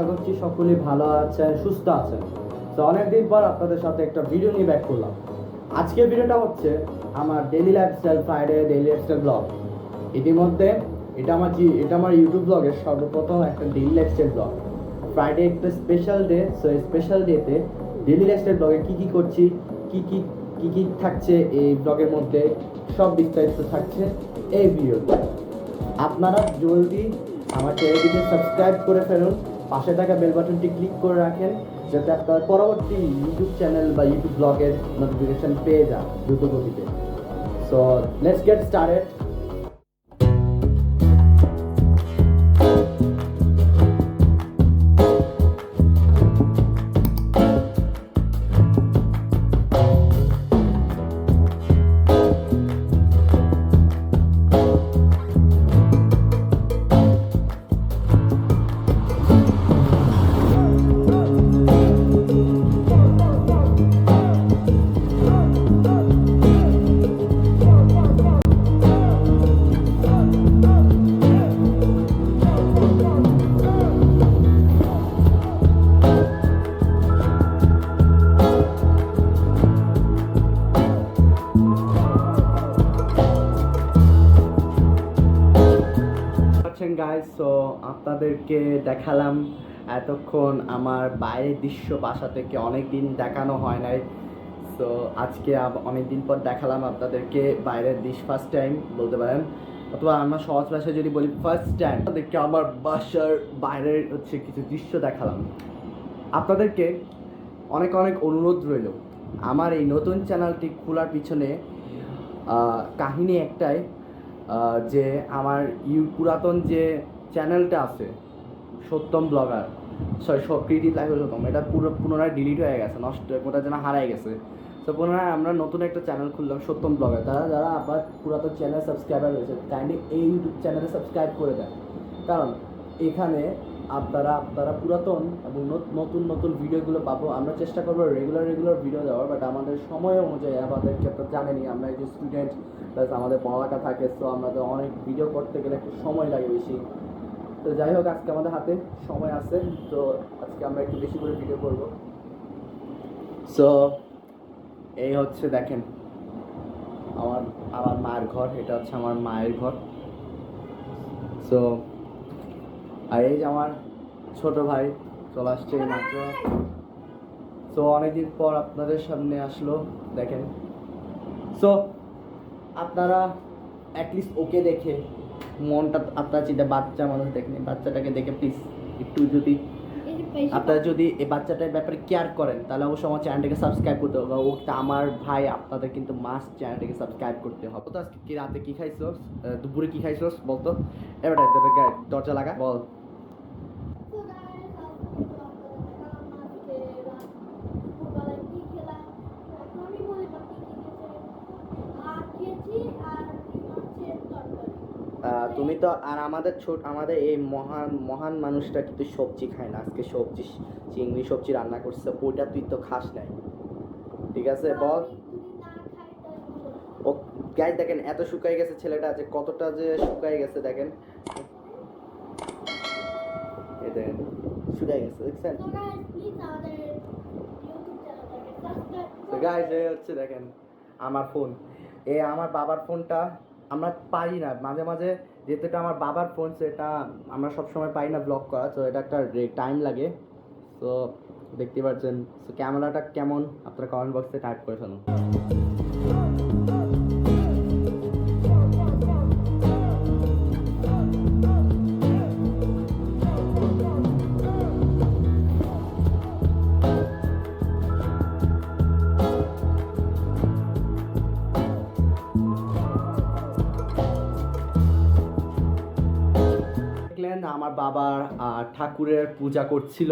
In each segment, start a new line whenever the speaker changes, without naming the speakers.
আশা করছি সকলেই ভালো আছেন, সুস্থ আছেন। তো অনেকদিন পর আপনাদের সাথে একটা ভিডিও নিয়ে ব্যাক করলাম। আজকের ভিডিওটা হচ্ছে আমার daily lifestyle Friday daily lifestyle vlog ইতিমধ্যে এটা আমার জি- এটা আমার ইউটিউব ব্লগের সর্বপ্রথম একটা ডেইলি লাইফস্টাইল ব্লগ ফ্রাইডে একটা স্পেশাল ডে সো স্পেশাল ডেতে ডেইলি লাইফস্টাইল ব্লগে কী কী করছি, কী কী কী কী থাকছে এই ব্লগের মধ্যে, সব বিস্তারিত থাকছে এই ভিডিওতে আপনারা জলদি আমার চ্যানেলটিকে সাবস্ক্রাইব করে ফেলুন পাশে থাকা বেল বাটনটি ক্লিক করে রাখেন যাতে আপনার পরবর্তী ইউটিউব চ্যানেল বা ইউটিউব ব্লগের নোটিফিকেশন পেয়ে যান দ্রুত গতিতে। সো লেটস গেট স্টার্টেড আপনাদেরকে দেখালাম এতক্ষণ আমার বাইরের দৃশ্য বাসা থেকে অনেক দিন দেখানো হয় নাই। সো আজকে অনেক দিন পর দেখালাম আপনাদেরকে বাইরের দৃশ্য ফার্স্ট টাইম বলতে পারেন। অথবা আমার সহজ ভাষায় যদি বলি ফার্স্ট টাইম আপনাদেরকে আমার বাসার বাইরের হচ্ছে কিছু দৃশ্য দেখালাম। আপনাদেরকে অনেক অনেক অনুরোধ রইল। আমার এই নতুন চ্যানেলটি খোলার পিছনে কাহিনী একটাই যে আমার ইউ, পুরাতন যে চ্যানেলটা আছে, সত্যম ব্লগার। সরি সব ক্রিয়েটিভ লাইফ সত্যম এটা পুরো পুনরায় ডিলিট হয়ে গেছে, নষ্ট ওটা যেন হারাই গেছে। তো পুনরায় আমরা নতুন একটা চ্যানেল খুললাম, সত্যম ব্লগার। তারা, যারা আবার পুরাতন চ্যানেল সাবস্ক্রাইবার রয়েছে কাইন্ডলি এই ইউটিউব চ্যানেলে সাবস্ক্রাইব করে দেন। কারণ, এখানে আপনারা আপনারা পুরাতন এবং নতুন নতুন ভিডিওগুলো পাবো। আমরা চেষ্টা করব রেগুলার রেগুলার ভিডিও দেওয়ার বাট আমাদের সময় অনুযায়ী, আমাদেরকে তো জানেনই, আমরা যে স্টুডেন্ট প্লাস আমাদের পড়ালেখা থাকে সো আমাদের অনেক ভিডিও করতে গেলে একটু সময় লাগে বেশি। তো যাই হোক, আজকে আমাদের হাতে সময় আছে, তো আজকে আমরা একটু বেশি করে ভিডিও করব। সো এই হচ্ছে দেখেন, আমার আমার মায়ের ঘর, এটা হচ্ছে আমার মায়ের ঘর। সো আর এই যে আমার ছোট ভাই চলে আসছে মাত্র। সো অনেকদিন পর আপনাদের সামনে আসলো, দেখেন। সো আপনারা অ্যাটলিস্ট ওকে দেখে মনটা আপনার চিন্তা, বাচ্চা মানুষ দেখেন। বাচ্চাটাকে দেখে প্লিজ একটু যদি আপনারা যদি এই বাচ্চাটার ব্যাপারে কেয়ার করেন, তাহলে অবশ্যই আমার চ্যানেলটাকে সাবস্ক্রাইব করতে হবে। ও আমার ভাই, আপনাদের কিন্তু মাস চ্যানেলটাকে সাবস্ক্রাইব করতে হবে। তো আজকে কি রাতে কি খাইছো দুপুরে কি খাইছো বলতো? এবার দরজা লাগা, বল। তুমি তো আর আমাদের ছোট, আমাদের এই মহান মহান মানুষটা কিন্তু সবজি খায় না। আজকে সবজি, চিংড়ি সবজি রান্না করছে, ওইটা তুই তো খাস নাই। ঠিক আছে, বল। ও গাই দেখেন, এত শুকাই গেছে ছেলেটা যে কতটা যে শুকাই গেছে, দেখেন। এই শুকাই গেছে, দেখছেন? এই হচ্ছে, দেখেন, আমার ফোন এ আমার বাবার ফোনটা আমরা পারি না, মাঝে মাঝে যেহেতু এটা আমার বাবার ফোন সেটা আমরা সবসময় পাই না ব্লক করা তো এটা একটা টাইম লাগে। তো দেখতে পাচ্ছেন ক্যামেরাটা কেমন? আপনারা কমেন্ট বক্সে টাইপ করে ফেলুন। দেখলেন আমার বাবা আহ, ঠাকুরের পূজা করছিল।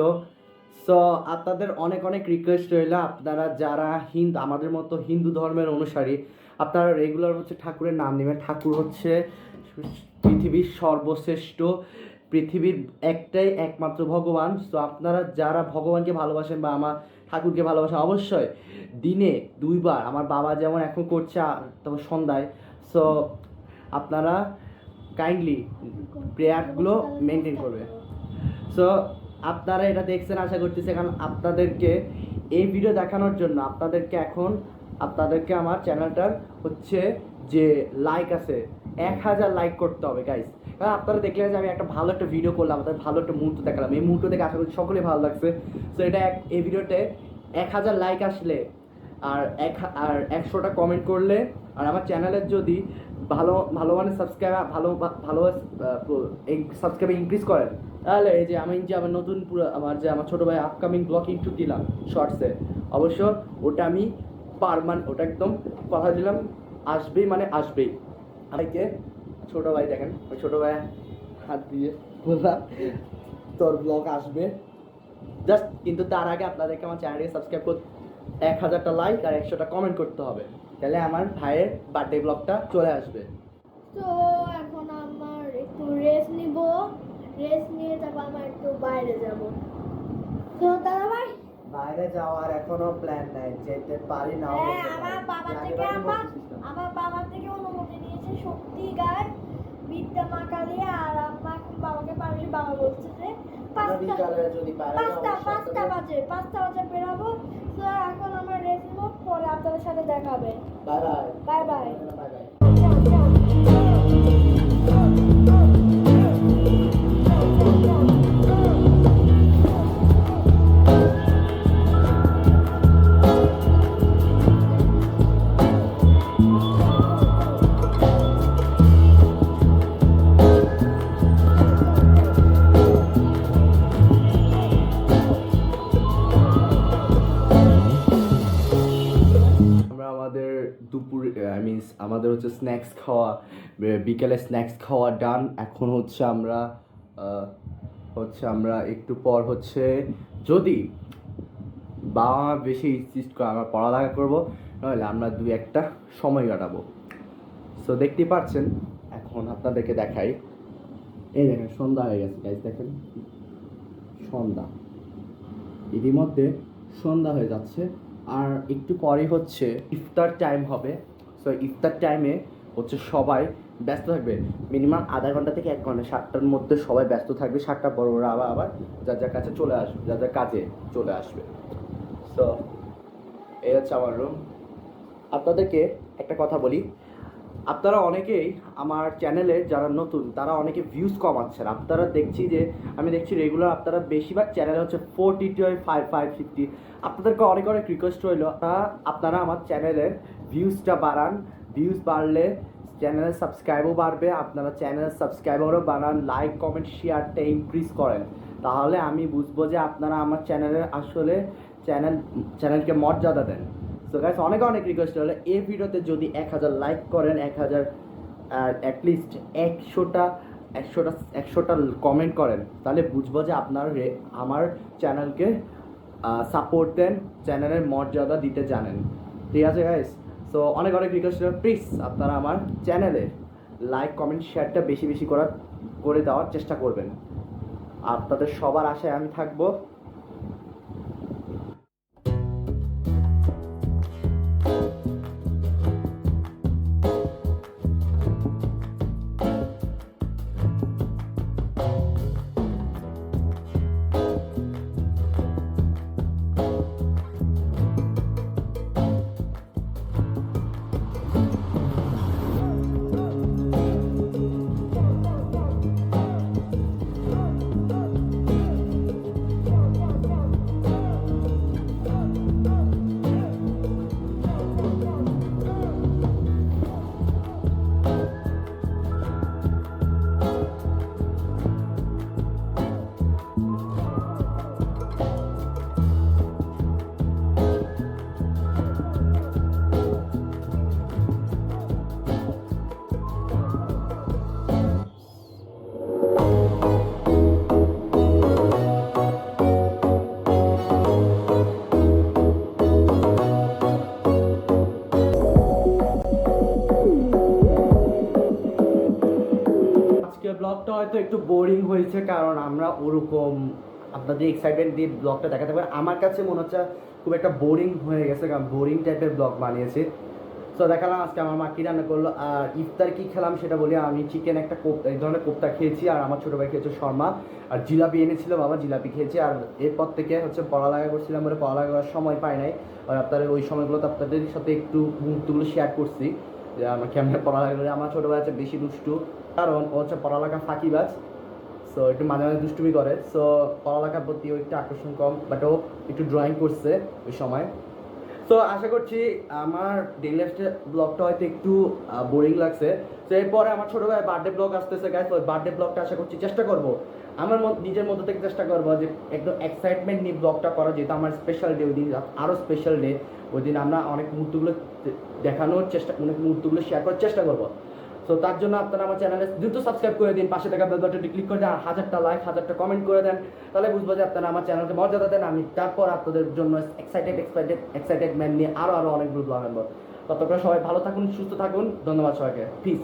সো আপনাদের অনেক অনেক রিকোয়েস্ট রইল। আপনারা যারা হিন্দু আমাদের মতো হিন্দু ধর্মের অনুসারী আপনারা রেগুলার হচ্ছে ঠাকুরের নাম নেবেন। ঠাকুর হচ্ছে পৃথিবীর সর্বশ্রেষ্ঠ পৃথিবীর একটাই একমাত্র ভগবান। সো আপনারা যারা ভগবানকে ভালোবাসেন বা আমার ঠাকুরকে ভালোবাসেন অবশ্যই দিনে দুইবার আমার বাবা যেমন এখন করছে তারপর সন্ধ্যায়। সো আপনারা কাইন্ডলি প্রেয়ারগুলো মেনটেন করবে। সো আপনারা এটা দেখছেন, আশা করতেছি কারণ আপনাদেরকে এই ভিডিও দেখানোর জন্য আপনাদেরকে এখন, আপনাদেরকে আমার চ্যানেলটার হচ্ছে যে লাইক আছে, এক হাজার লাইক করতে হবে গাইস কারণ আপনারা দেখলেন যে আমি একটা ভালো একটা ভিডিও করলাম আপনাদের ভালো একটা মুহূর্ত দেখালাম। এই মুহূর্ত দেখে আশা করি সকলে ভালো লাগছে। সো এটা এক, এই ভিডিওতে এক হাজার লাইক আসলে, আর এক, আর একশোটা কমেন্ট করলে, আর আমার চ্যানেলের যদি ভালো ভালো মানে সাবস্ক্রাইব ভালো ভালো সাবস্ক্রাইব ইনক্রিজ করেন। তাহলে এই যে আমি যে আমার নতুন পুরো, আমার যে আমার ছোটো ভাই আপকামিং ব্লগ ইনটু দিলাম শর্টসে অবশ্য ওটা আমি পারমান ওটা একদম কথা দিলাম, আসবেই মানে আসবেই। আমাকে ছোটো ভাই দেখেন, ওই ছোটো ভাই হাত দিয়ে বললাম, তোর ব্লগ আসবে। জাস্ট কিন্তু তার আগে আপনাদেরকে আমার চ্যানেলকে সাবস্ক্রাইব করতে, এক হাজারটা লাইক আর একশোটা কমেন্ট করতে হবে। তাহলে আমার ভাইয়ের বার্থডে ব্লগটা চলে আসবে।
তো এখন আমার একটু রেস্ট নিব রেস্ট নিয়ে তারপর আমার একটু বাইরে যাব। তো দাদা ভাই?
বাইরে যাওয়ার এখনও প্ল্যান নাই যেতে পারি না
হ্যাঁ আমার বাবা থেকে আমার আমার বাবা থেকে অনুমতি নিয়েছে সত্যি গায়। বিদ্যা মা কালী আর আম্মা এখন বাবাকে পারলে বাবা বলছে যে পাঁচটা পাঁচটা বাজে পাঁচটা বাজে বেরাবো। তো এখন আমার রেস্ট পরে আপনাদের সাথে দেখাবে
বাই বাই।
Bye bye.
আমাদের হচ্ছে স্ন্যাক্স খাওয়া বিকেলে স্ন্যাক্স খাওয়া ডান এখন হচ্ছে আমরা হচ্ছে আমরা একটু পর হচ্ছে যদি বাবা মা বেশি ইনসিস্ট করে আমরা পড়ালেখা করব নইলে আমরা দুই একটা সময় কাটাবো। সো দেখতেই পাচ্ছেন এখন আপনাদেরকে দেখাই। এই দেখেন, সন্ধ্যা হয়ে গেছে গাইজ দেখেন। সন্ধ্যা। ইতিমধ্যে সন্ধ্যা হয়ে যাচ্ছে, আর একটু পরে হচ্ছে ইফতার টাইম হবে। সো ইফতার টাইমে হচ্ছে সবাই ব্যস্ত থাকবে। মিনিমাম আধা ঘণ্টা থেকে এক ঘণ্টা, সাতটার মধ্যে সবাই ব্যস্ত থাকবে। সাতটা বড় বড় আবার আবার যার যার কাছে চলে আসবে যার যার কাজে চলে আসবে। সো এই হচ্ছে আমার রুম আপনাদেরকে একটা কথা বলি। আপনারা অনেকেই আমার চ্যানেলে যারা নতুন, তারা অনেকে ভিউজ কমাচ্ছেন আপনারা দেখছি যে, আমি দেখছি রেগুলার আপনারা বেশিরভাগ চ্যানেল হচ্ছে ফোর টি ফাইভ ফাইভ ফিফটি আপনাদেরকে অনেক অনেক রিকোয়েস্ট রইল। আপনারা আমার চ্যানেলের ভিউজটা বাড়ান। ভিউজ বাড়লে চ্যানেলের সাবস্ক্রাইবও বাড়বে। আপনারা চ্যানেলের সাবস্ক্রাইবারও বাড়ান। লাইক কমেন্ট শেয়ারটা ইনক্রিজ করেন। তাহলে আমি বুঝব যে আপনারা আমার চ্যানেলের আসলে চ্যানেল চ্যানেলকে মর্যাদা দেন। সো গাইস অনেক অনেক রিকোয়েস্ট হলো এই ভিডিওতে যদি এক হাজার লাইক করেন, এক হাজার অ্যাটলিস্ট একশোটা একশোটা একশোটা কমেন্ট করেন, তাহলে বুঝব যে আপনার আমার চ্যানেলকে সাপোর্ট দেন চ্যানেলের মর্যাদা দিতে জানেন। ঠিক আছে গাইস সো অনেক অনেক রিকোয়েস্ট হলো প্লিজ আপনারা আমার চ্যানেলে লাইক কমেন্ট শেয়ারটা বেশি বেশি করার, করে দেওয়ার চেষ্টা করবেন। আপনাদের সবার আশায় আমি থাকব। ব্লগটা হয়তো একটু বোরিং হয়েছে, কারণ আমরা ওরকম আপনাদের এক্সাইটমেন্ট দিয়ে ব্লগটা দেখাতে পারি আমার কাছে মনে হচ্ছে খুব একটা বোরিং হয়ে গেছে, কারণ বোরিং টাইপের ব্লগ বানিয়েছে। তো দেখালাম আজকে আমার মা কি রান্না করল, আর ইফতার কী খেলাম সেটা বলি। আমি চিকেন একটা কোপ, এই ধরনের কোপ্তা খেয়েছি, আর আমার ছোটো ভাই খেয়েছে শর্মা। আর জিলাপি এনেছিল বাবা, জিলাপি খেয়েছি। আর এরপর থেকে হচ্ছে পড়ালেখা করছিলাম বলে পড়ালেখা করার সময় পাই নাই। আর আপনাদের ওই সময়গুলোতে আপনাদের সাথে একটু মুহূর্তগুলো শেয়ার করছি, যে আমার কেমন পড়ালেখা করে। আমার ছোটো ভাই হচ্ছে বেশি দুষ্টু কারণ ও হচ্ছে পড়ালেখা ফাঁকিবাজ সো একটু মাঝে মাঝে দুষ্টুমি করে। সো পড়ালেখার প্রতি ও একটু আকর্ষণ কম বাট ও একটু ড্রয়িং করছে ওই সময়। সো আশা করছি আমার ডেলি লাইফস্টাইল ব্লগটা হয়তো একটু বোরিং লাগছে। তো এরপরে আমার ছোটো ভাই বার্থডে ব্লগ আসতেছে গাইস ওই বার্থডে ব্লগটা আশা করছি চেষ্টা করব। আমার নিজের মধ্যে থেকে চেষ্টা করব যে একদম এক্সাইটমেন্ট নিয়ে ব্লগটা করা, যেহেতু আমার স্পেশাল ডে ওই দিন আরও স্পেশাল ডে ওই দিন আমরা অনেক মুহূর্তগুলো দেখানোর চেষ্টা, অনেক মুহূর্তগুলো শেয়ার করার চেষ্টা করব। তো তার জন্য আপনারা আমার চ্যানেলে দ্রুত সাবস্ক্রাইব করে দিন, পাশে থাকা বেল বাটনটি ক্লিক করে দেন, আর হাজারটা লাইক হাজারটা কমেন্ট করে দেন। তাহলে বুঝব যে আপনারা আমার চ্যানেলকে মর্যাদা দেন, আমি তারপর আপনাদের জন্য এক্সাইটেড এক্সাইটেড এক্সাইটেড ম্যান নিয়ে আরও আরও অনেক ব্লগ আনব ততক্ষণ সবাই ভালো থাকুন, সুস্থ থাকুন, ধন্যবাদ সবাইকে। পিস